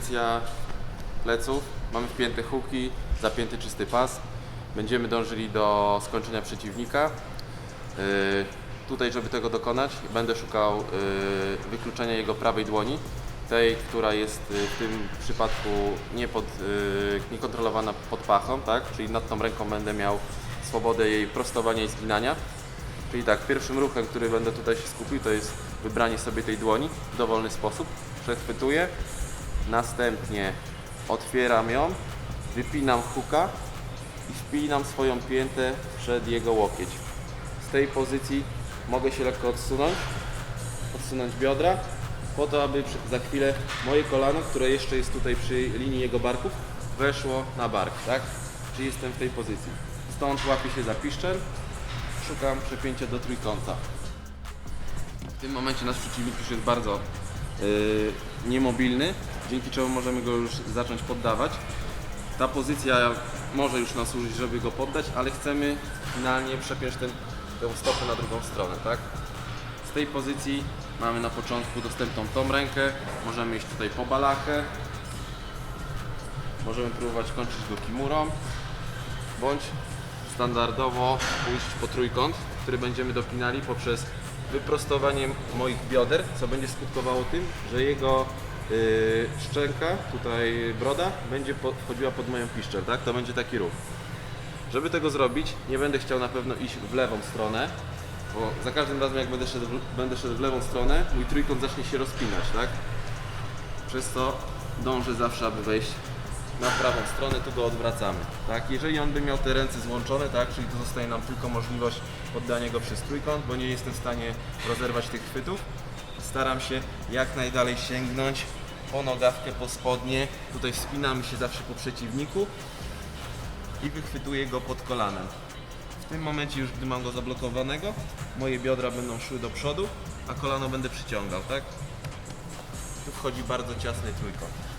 wpięcia pleców, mamy wpięte huki, zapięty czysty pas. Będziemy dążyli do skończenia przeciwnika. Yy, Tutaj, żeby tego dokonać, będę szukał yy, wykluczenia jego prawej dłoni, tej, która jest yy, w tym przypadku nie pod, niekontrolowana pod pachą, tak? czyli nad tą ręką będę miał swobodę jej prostowania i zginania. Czyli tak, pierwszym ruchem, który będę tutaj się skupił, to jest wybranie sobie tej dłoni w dowolny sposób. Przechwytuję, następnie otwieram ją, wypinam huka i wpinam swoją piętę przed jego łokieć. Z tej pozycji mogę się lekko odsunąć, odsunąć biodra, po to, aby za chwilę moje kolano, które jeszcze jest tutaj przy linii jego barków, weszło na bark, tak? Czyli jestem w tej pozycji. Stąd łapię się za piszczel, szukam przepięcia do trójkąta. W tym momencie nasz przeciwnik już jest bardzo yy, niemobilny, dzięki czemu możemy go już zacząć poddawać. Ta pozycja może już nas służyć, żeby go poddać, ale chcemy finalnie przepiąć ten, tę stopę na drugą stronę, tak? Z tej pozycji mamy na początku dostępną tą rękę, możemy iść tutaj po balachę, możemy próbować kończyć go kimurą, bądź standardowo pójść po trójkąt, który będziemy dopinali poprzez wyprostowanie moich bioder, co będzie skutkowało tym, że jego yy, szczęka, tutaj broda, będzie po, wchodziła pod moją piszczel, tak? To będzie taki ruch. Żeby tego zrobić, nie będę chciał na pewno iść w lewą stronę, bo za każdym razem jak będę szedł, będę szedł w lewą stronę, mój trójkąt zacznie się rozpinać, tak? Przez to dążę zawsze, aby wejść na prawą stronę, tu go odwracamy. Tak? Jeżeli on by miał te ręce złączone, tak? czyli to zostaje nam tylko możliwość poddania go przez trójkąt, bo nie jestem w stanie rozerwać tych chwytów. Staram się jak najdalej sięgnąć po nogawkę, po spodnie. Tutaj wspinamy się zawsze po przeciwniku i wychwytuję go pod kolanem. W tym momencie już gdy mam go zablokowanego, moje biodra będą szły do przodu, a kolano będę przyciągał, tak? Tu wchodzi bardzo ciasny trójkąt.